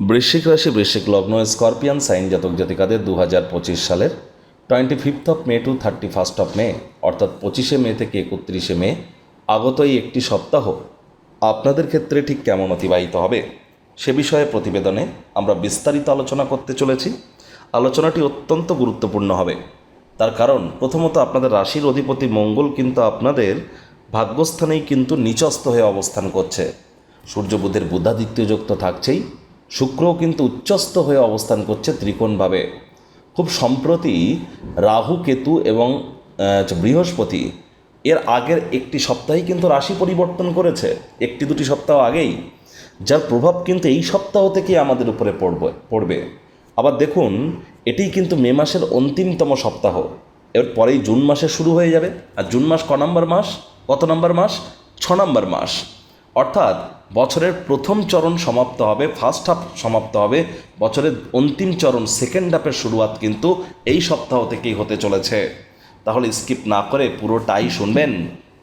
বৃশ্চিক রাশি, বৃশ্চিক লগ্ন, স্করপিয়ান সাইন জাতক জাতিকাদের দু হাজার পঁচিশ সালের twenty fifth of May to thirty first of May, অর্থাৎ পঁচিশে মে থেকে একত্রিশে মে আগত এই একটি সপ্তাহ আপনাদের ক্ষেত্রে ঠিক কেমন অতিবাহিত হবে সে বিষয়ে প্রতিবেদনে আমরা বিস্তারিত আলোচনা করতে চলেছি। আলোচনাটি অত্যন্ত গুরুত্বপূর্ণ হবে। তার কারণ, প্রথমত আপনাদের রাশির অধিপতি মঙ্গল কিন্তু আপনাদের ভাগ্যস্থানেই কিন্তু নিচস্থ হয়ে অবস্থান করছে। সূর্য বুধের যোগ থাকছেই। শুক্রও কিন্তু উচ্চস্থ হয়ে অবস্থান করছে ত্রিকোণভাবে। খুব সম্প্রতি রাহু, কেতু এবং বৃহস্পতি এর আগের একটি সপ্তাহেই কিন্তু রাশি পরিবর্তন করেছে। একটি দুটি সপ্তাহ আগেই, যার প্রভাব কিন্তু এই সপ্তাহ থেকেই আমাদের উপরে পড়বে পড়বে। আবার দেখুন, এটিই কিন্তু মে মাসের অন্তিমতম সপ্তাহ। এর পরেই জুন মাসে শুরু হয়ে যাবে। আর জুন মাস ক নম্বর মাস? কত নম্বর মাস? ছ নম্বর মাস। অর্থাৎ বছরের প্রথম চরণ সমাপ্ত হবে ফার্স্ট হাফ সমাপ্ত হবে, বছরের অন্তিম চরণ সেকেন্ড হাফের শুরুয়াত কিন্তু এই সপ্তাহ থেকেই হতে চলেছে। তাহলে স্কিপ না করে পুরোটাই শুনবেন।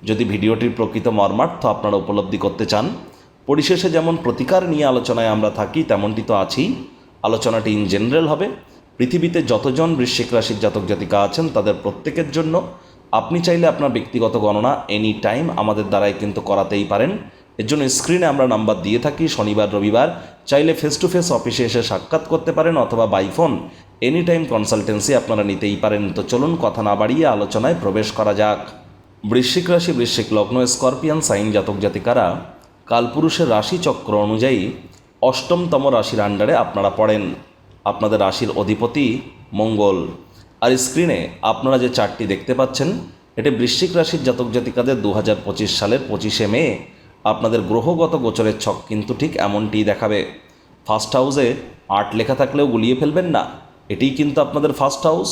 যদি ভিডিওটির প্রকৃত মর্মার্থ আপনারা উপলব্ধি করতে চান, পরিশেষে যেমন প্রতিকার নিয়ে আলোচনায় আমরা থাকি, তেমনটি তো আছেই। আলোচনাটি ইন জেনারেল হবে। পৃথিবীতে যতজন বৃশ্চিক রাশির জাতক জাতিকা আছেন, তাদের প্রত্যেকের জন্য আপনি চাইলে আপনার ব্যক্তিগত গণনা এনি টাইম আমাদের দ্বারাই কিন্তু করাতেই পারেন। এর জন্য স্ক্রিনে আমরা নাম্বার দিয়ে থাকি, শনিবার, রবিবার। চাইলে ফেস টু ফেস অফিসে এসে সাক্ষাৎ করতে পারেন অথবা by phone any time consultancy আপনারা নিতেই পারেন। তো চলুন কথা না বাড়িয়ে আলোচনায় প্রবেশ করা যাক। বৃশ্চিক রাশি, বৃশ্চিক লগ্ন স্করপিয়ান সাইন জাতক, জাতিকারা, কালপুরুষের রাশি চক্র অনুযায়ী অষ্টমতম রাশির আন্ডারে আপনারা পড়েন। আপনাদের রাশির অধিপতি মঙ্গল। আর স্ক্রিনে আপনারা যে চারটি দেখতে পাচ্ছেন, এটি বৃশ্চিক রাশির জাতক জাতিকাদের দু হাজার পঁচিশ সালের পঁচিশে মে। আপনাদের গ্রহগত গোচরের ছক কিন্তু ঠিক এমনটিই দেখাবে। ফার্স্ট হাউসে আট লেখা থাকলেও গুলিয়ে ফেলবেন না। এটিই কিন্তু আপনাদের ফার্স্ট হাউস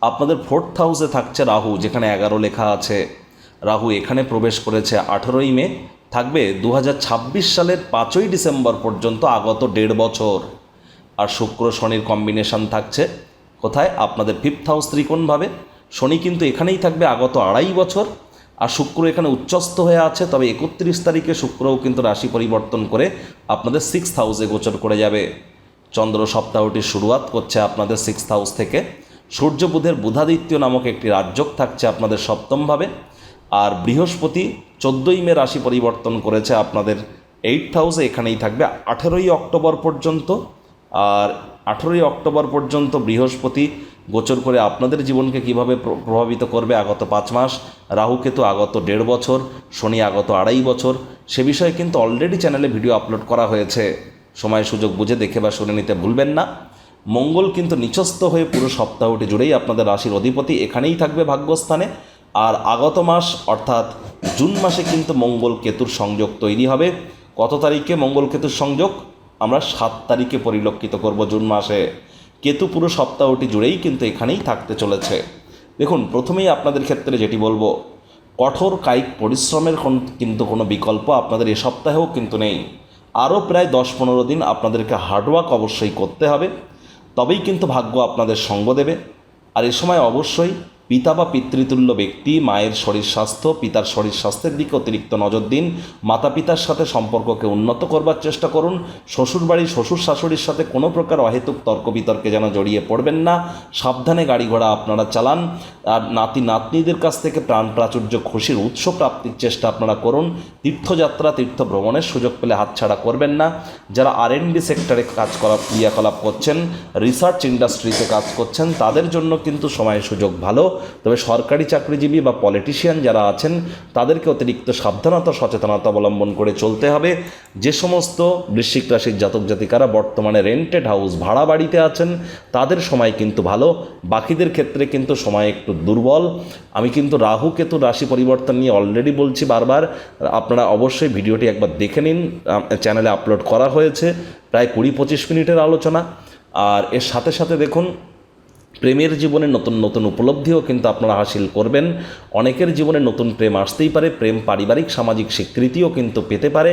আপনাদের ফোর্থ হাউসে থাকছে রাহু, যেখানে এগারো লেখা আছে। রাহু এখানে প্রবেশ করেছে আঠেরোই মে। থাকবে দু হাজার ছাব্বিশ সালের পাঁচই ডিসেম্বর পর্যন্ত আগত দেড় বছর। আর শুক্র শনির কম্বিনেশন থাকছে। কোথায়? আপনাদের ফিফথ হাউস ত্রিকোণভাবে। শনি কিন্তু এখানেই থাকবে আগত আড়াই বছর। আর শুক্র এখানে উচ্চস্থ হয়ে আছে, তবে একত্রিশ তারিখে শুক্রও কিন্তু রাশি পরিবর্তন করে আপনাদের সিক্স হাউসে গোচর করে যাবে। চন্দ্র সপ্তাহটির শুরুয়াত করছে আপনাদের সিক্স হাউস থেকে। সূর্য বুধের বুধাদিত্য নামক একটি রাজ্যক থাকছে আপনাদের সপ্তমভাবে আর বৃহস্পতি চোদ্দোই মে রাশি পরিবর্তন করেছে আপনাদের এইট হাউসে এখানেই থাকবে আঠেরোই অক্টোবর পর্যন্ত। আর আঠেরোই অক্টোবর পর্যন্ত বৃহস্পতি গোচর করে আপনাদের জীবনকে কীভাবে প্র- প্রভাবিত করবে আগত পাঁচ মাস রাহুকেতু আগত দেড় বছর, শনি আগত আড়াই বছর, সে বিষয়ে কিন্তু অলরেডি চ্যানেলে ভিডিও আপলোড করা হয়েছে। সময় সুযোগ বুঝে দেখে বা শুনে নিতে ভুলবেন না। মঙ্গল কিন্তু নিচস্থ হয়ে পুরো সপ্তাহটি জুড়েই আপনাদের রাশির অধিপতি এখানেই থাকবে ভাগ্যস্থানে। আর আগত মাস অর্থাৎ জুন মাসে কিন্তু মঙ্গল কেতুর সংযোগ তৈরি হবে। কত তারিখে মঙ্গল কেতুর সংযোগ? আমরা সাত তারিখে পরিলক্ষিত করব জুন মাসে। কেতু পুরো সপ্তাহটি জুড়েই কিন্তু এখানেই থাকতে চলেছে। দেখুন, প্রথমেই আপনাদের ক্ষেত্রে যেটি বলব, কঠোর কায়িক পরিশ্রমের কোন- কিন্তু কোনো বিকল্প আপনাদের এ সপ্তাহেও কিন্তু নেই। আরও প্রায় দশ পনেরো দিন আপনাদেরকে হার্ডওয়ার্ক অবশ্যই করতে হবে, তবেই কিন্তু ভাগ্য আপনাদের সঙ্গ দেবে। আর এ সময় অবশ্যই পিতা বা পিতৃতুল্য ব্যক্তি, মায়ের শরীর স্বাস্থ্য, পিতার শরীর স্বাস্থ্যের দিকে অতিরিক্ত নজর দিন। মাতা পিতার সাথে সম্পর্ককে উন্নত করবার চেষ্টা করুন। শ্বশুরবাড়ি শ্বশুর শাশুড়ির সাথে কোনো প্রকার অহেতুক তর্ক বিতর্কে যেন জড়িয়ে পড়বেন না। সাবধানে গাড়ি ঘোড়া আপনারা চালান। আর নাতি, নাতনিদের কাছ থেকে প্রাণ প্রাচুর্য, খুশির উৎস প্রাপ্তির চেষ্টা আপনারা করুন। তীর্থযাত্রা তীর্থ ভ্রমণের সুযোগ পেলে হাতছাড়া করবেন না। যারা আর সেক্টরে কাজ করা, ক্রিয়াকলাপ করছেন, রিসার্চ ইন্ডাস্ট্রিতে কাজ করছেন, তাদের জন্য কিন্তু সময় সুযোগ ভালো। তবে সরকারি চাকরিজীবী বা পলিটিশিয়ান যারা আছেন তাদেরকে অতিরিক্ত সাবধানতা, সচেতনতা অবলম্বন করে চলতে হবে। যে সমস্ত বৃশ্চিক রাশির জাতক জাতিকারা বর্তমানে রেন্টেড হাউস ভাড়া বাড়িতে আছেন, তাদের সময় কিন্তু ভালো। বাকিদের ক্ষেত্রে কিন্তু সময় একটু দুর্বল। আমি কিন্তু রাহু কেতু রাশি পরিবর্তন নিয়ে অলরেডি বলছি বারবার। আপনারা অবশ্যই ভিডিওটি একবার দেখে নিন। চ্যানেলে আপলোড করা হয়েছে, প্রায় কুড়ি পঁচিশ মিনিটের আলোচনা। আর এর সাথে সাথে দেখুন প্রেমের জীবনে নতুন নতুন উপলব্ধিও কিন্তু আপনারা হাসিল করবেন। অনেকের জীবনে নতুন প্রেম আসতেই পারে, প্রেম পারিবারিক, সামাজিক স্বীকৃতিও কিন্তু পেতে পারে।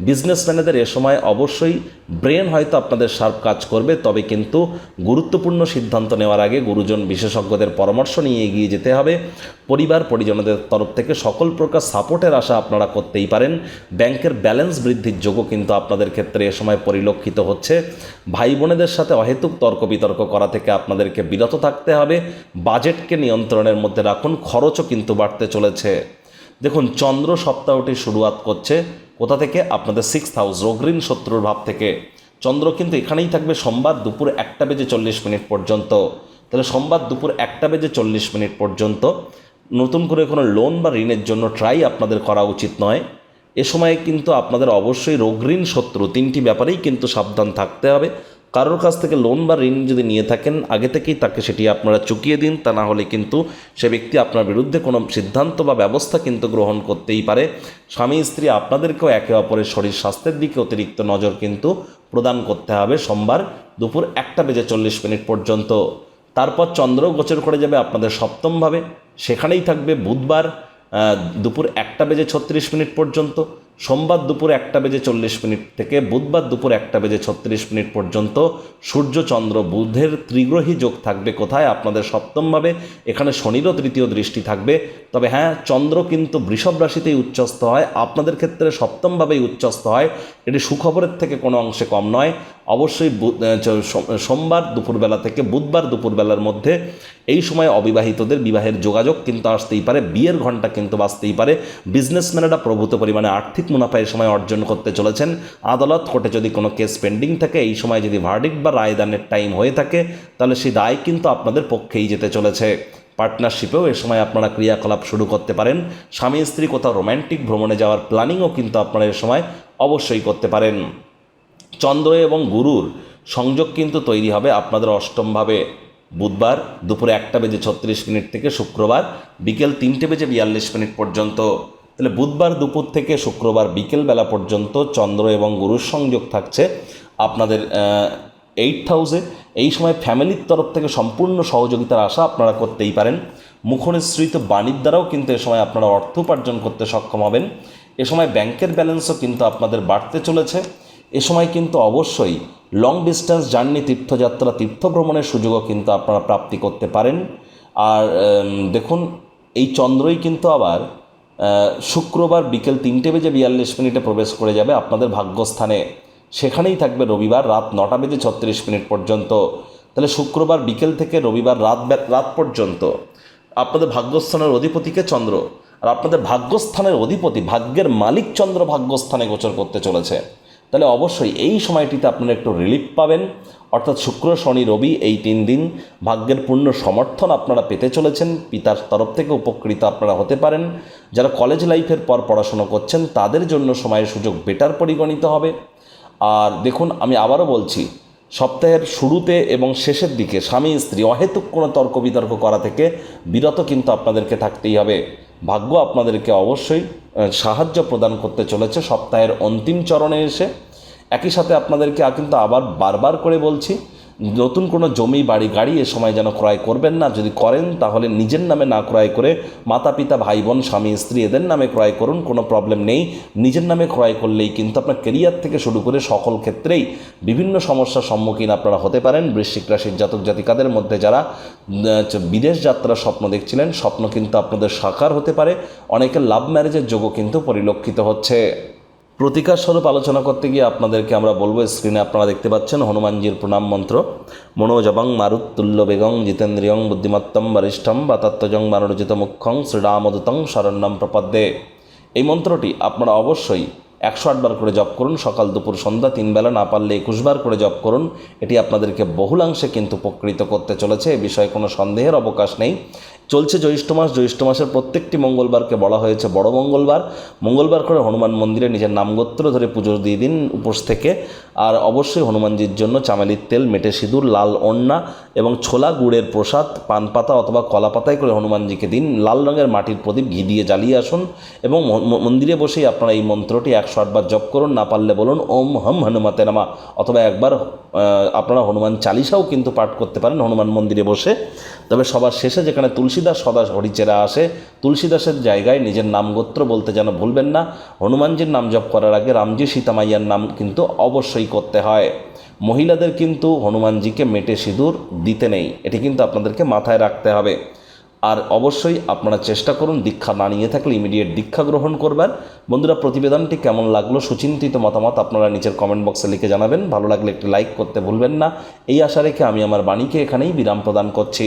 বিজনেসম্যানেদের এ সময় অবশ্যই ব্রেন হয়তো আপনাদের শার্প কাজ করবে, তবে কিন্তু গুরুত্বপূর্ণ সিদ্ধান্ত নেওয়ার আগে গুরুজন বিশেষজ্ঞদের পরামর্শ নিয়ে এগিয়ে যেতে হবে। পরিবার, পরিজনদের তরফ থেকে সকল প্রকার সাপোর্টের আশা আপনারা করতেই পারেন। ব্যাংকের ব্যালেন্স বৃদ্ধির যোগও কিন্তু আপনাদের ক্ষেত্রে এ সময় পরিলক্ষিত হচ্ছে। ভাই বোনেদের সাথে অহেতুক তর্ক বিতর্ক করা থেকে আপনাদেরকে বিরত থাকতে হবে, বাজেটকে নিয়ন্ত্রণের মধ্যে রাখুন, খরচও কিন্তু বাড়তে চলেছে। দেখুন, চন্দ্র সপ্তাহটি শুরুয়াত করছে, কোথা থেকে? আপনাদের সিক্স হাউস অগ্রিম শত্রুর ভাব থেকে। চন্দ্র কিন্তু এখানেই থাকবে সোমবার দুপুর একটা বেজে চল্লিশ মিনিট পর্যন্ত। তাহলে সোমবার দুপুর একটা বেজে চল্লিশ মিনিট পর্যন্ত নতুন করে কোনো লোন বা ঋণের জন্য ট্রাই আপনাদের করা উচিত নয়। এ সময় কিন্তু আপনাদের অবশ্যই রোগ ঋণ শত্রু তিনটি ব্যাপারেই কিন্তু সাবধান থাকতে হবে। কারোর কাছ থেকে লোন বা ঋণ যদি নিয়ে থাকেন, আগে থেকেই তাকে সেটি আপনারা চুকিয়ে দিন। তা না হলে কিন্তু সে ব্যক্তি আপনার বিরুদ্ধে কোনো সিদ্ধান্ত বা ব্যবস্থা কিন্তু গ্রহণ করতেই পারে। স্বামী, স্ত্রী আপনাদেরকেও একে অপরের শরীর স্বাস্থ্যের দিকে অতিরিক্ত নজর কিন্তু প্রদান করতে হবে। সোমবার দুপুর একটা বেজে চল্লিশ মিনিট পর্যন্ত। তারপর চন্দ্র গোচর করে যাবে আপনাদের সপ্তমভাবে। সেখানেই থাকবে বুধবার দুপুর একটা বেজে ছত্রিশ মিনিট পর্যন্ত। সোমবার দুপুর একটা বেজে চল্লিশ মিনিট থেকে বুধবার দুপুর একটা বেজে ছত্রিশ মিনিট পর্যন্ত সূর্য, চন্দ্র, বুধের ত্রিগ্রহী যোগ থাকবে কোথায়? আপনাদের সপ্তমভাবে এখানে শনিরও তৃতীয় দৃষ্টি থাকবে। তবে হ্যাঁ চন্দ্র কিন্তু বৃষভ রাশিতেই উচ্চস্থ হয়। আপনাদের ক্ষেত্রে সপ্তমভাবেই উচ্চস্থ হয়। এটি সুখবরের থেকে কোনো অংশে কম নয়। অবশ্যই সোমবার দুপুরবেলা থেকে বুধবার দুপুরবেলার মধ্যে এই সময় অবিবাহিতদের বিবাহের যোগাযোগ কিন্তু আসতেই পারে, বিয়ের ঘণ্টা কিন্তু বাঁচতেই পারে। বিজনেসম্যানেরা প্রভূত পরিমাণে আর্থিক মুনাফা এই সময় অর্জন করতে চলেছেন। আদালত কোর্টে যদি কোনো কেস পেন্ডিং থাকে, এই সময় যদি ভার্ডিক্ট বা রায়দানের টাইম হয়ে থাকে, তাহলে সেই রায় কিন্তু আপনাদের পক্ষেই যেতে চলেছে। পার্টনারশিপেও এ সময় আপনারা ক্রিয়াকলাপ শুরু করতে পারেন। স্বামী স্ত্রী কোথাও রোম্যান্টিক ভ্রমণে যাওয়ার প্ল্যানিংও কিন্তু আপনারা এ সময় অবশ্যই করতে পারেন। চন্দ্র এবং গুরুর সংযোগ কিন্তু তৈরি হবে আপনাদের অষ্টমভাবে বুধবার দুপুরে একটা বেজে ছত্রিশ মিনিট থেকে শুক্রবার, বিকেল তিনটে বেজে বিয়াল্লিশ মিনিট পর্যন্ত। তাহলে বুধবার দুপুর থেকে শুক্রবার বিকেল বেলা পর্যন্ত চন্দ্র এবং গুরুর সংযোগ থাকছে আপনাদের এইট হাউসে এই সময় ফ্যামিলির তরফ থেকে সম্পূর্ণ সহযোগিতার আশা আপনারা করতেই পারেন। মুখনিসৃত বাণীর দ্বারাও কিন্তু এ সময় আপনারা অর্থ উপার্জন করতে সক্ষম হবেন। এ সময় ব্যাংকের ব্যালেন্সও কিন্তু আপনাদের বাড়তে চলেছে। এ সময় কিন্তু অবশ্যই লং ডিস্টেন্স জার্নি তীর্থযাত্রা তীর্থ ভ্রমণের সুযোগও কিন্তু আপনারা প্রাপ্তি করতে পারেন। আর দেখুন, এই চন্দ্রই কিন্তু আবার শুক্রবার বিকেল তিনটে বেজে বিয়াল্লিশ মিনিটে প্রবেশ করে যাবে আপনাদের ভাগ্যস্থানে। সেখানেই থাকবে রবিবার রাত নটা বেজে ছত্রিশ মিনিট পর্যন্ত। তাহলে শুক্রবার বিকেল থেকে রবিবার রাত রাত পর্যন্ত আপনাদের ভাগ্যস্থানের অধিপতিকে চন্দ্র? আর আপনাদের ভাগ্যস্থানের অধিপতি, ভাগ্যের মালিক চন্দ্র ভাগ্যস্থানে গোচর করতে চলেছে। তাহলে অবশ্যই এই সময়টিতে আপনারা একটু রিলিফ পাবেন। অর্থাৎ শুক্র, শনি, রবি এই তিন দিন ভাগ্যের পূর্ণ সমর্থন আপনারা পেতে চলেছেন। পিতার তরফ থেকে উপকৃত আপনারা হতে পারেন। যারা কলেজ লাইফের পর পড়াশোনা করছেন, তাদের জন্য সময়ের সুযোগ বেটার পরিগণিত হবে। আর দেখুন, আমি আবারও বলছি সপ্তাহের শুরুতে এবং শেষের দিকে স্বামী, স্ত্রী অহেতুক কোনো তর্ক বিতর্ক করা থেকে বিরত কিন্তু আপনাদেরকে থাকতেই হবে। ভাগ্য আপনাদেরকে অবশ্যই সাহায্য প্রদান করতে চলেছে সপ্তাহের অন্তিম চরণে এসে। একই সাথে আপনাদেরকে কিন্তু আবার বারবার করে বলছি নতুন কোনো জমি, বাড়ি, গাড়ি এ সময় যেন ক্রয় করবেন না। যদি করেন, তাহলে নিজের নামে না ক্রয় করে মাতা পিতা ভাই বোন স্বামী, স্ত্রী এদের নামে ক্রয় করুন, কোনো প্রবলেম নেই। নিজের নামে ক্রয় করলেই কিন্তু আপনার কেরিয়ার থেকে শুরু করে সকল ক্ষেত্রেই বিভিন্ন সমস্যার সম্মুখীন আপনারা হতে পারেন। বৃশ্চিক রাশির জাতক জাতিকাদের মধ্যে যারা বিদেশ যাত্রার স্বপ্ন দেখছিলেন, স্বপ্ন কিন্তু আপনাদের সাকার হতে পারে। অনেকের লাভ ম্যারেজের যোগও কিন্তু পরিলক্ষিত হচ্ছে। প্রতিকার স্বরূপ আলোচনা করতে গিয়ে আপনাদেরকে আমরা বলব স্ক্রিনে আপনারা দেখতে পাচ্ছেন হনুমানজির প্রণাম মন্ত্র। মনোজবং মারুত্তুল্য বেগং জিতেন্দ্রিয়ং বুদ্ধিমত্তম বরিষ্ঠম বাতাত্মজং মানরজিত মুখ্যং শ্রীরামদূতং শরণ্যম প্রপদ্যে। এই মন্ত্রটি আপনারা অবশ্যই একশো আটবার করে জপ করুন, সকাল, দুপুর, সন্ধ্যা, তিন বেলা না পারলে একুশবার করে জপ করুন। এটি আপনাদেরকে বহুলাংশে কিন্তু উপকৃত করতে চলেছে, এ বিষয়ে কোনো সন্দেহের অবকাশ নেই। চলছে জ্যৈষ্ঠ মাস। জ্যৈষ্ঠ মাসের প্রত্যেকটি মঙ্গলবারকে বলা হয়েছে বড় মঙ্গলবার। মঙ্গলবার করে হনুমান মন্দিরে নিজের নামগোত্র ধরে পুজো দিয়ে দিন উপোস থেকে। আর অবশ্যই হনুমানজির জন্য চামেলির তেল, মেটে সিঁদুর, লাল ওন্না এবং ছোলা, গুড়ের প্রসাদ, পান পাতা অথবা কলা পাতায় করে হনুমানজিকে দিন। লাল রঙের মাটির প্রদীপ ঘি দিয়ে জ্বালিয়ে আসুন এবং মন্দিরে বসেই আপনারা এই মন্ত্রটি একশো আটবার জপ করুন। না পারলে বলুন, ওম হম হনুমাতে নামা অথবা একবার আপনারা হনুমান চালিসাও কিন্তু পাঠ করতে পারেন, হনুমান মন্দিরে বসে। তবে সবার শেষে যেখানে তুলসীদাস সদাস হরিচেরা আসে, তুলসীদাসের জায়গায় নিজের নাম গোত্র বলতে যেন ভুলবেন না, হনুমানজির নাম জপ করার আগে রামজি সীতামাইয়ার নাম কিন্তু অবশ্যই করতে হয়। মহিলাদের কিন্তু হনুমানজিকে মেটে সিঁদুর দিতে নেই, এটি কিন্তু আপনাদেরকে মাথায় রাখতে হবে। আর অবশ্যই আপনারা চেষ্টা করুন দীক্ষা না নিয়ে থাকলে ইমিডিয়েট দীক্ষা গ্রহণ করবেন বন্ধুরা, প্রতিবেদনটি কেমন লাগল, সুচিন্তিত মতামত আপনারা নিচের কমেন্ট বক্সে লিখে জানাবেন। ভালো লাগলে একটি লাইক করতে ভুলবেন না। এই আশা রেখে আমি আমার বাণীকে এখানেই বিরাম প্রদান করছি।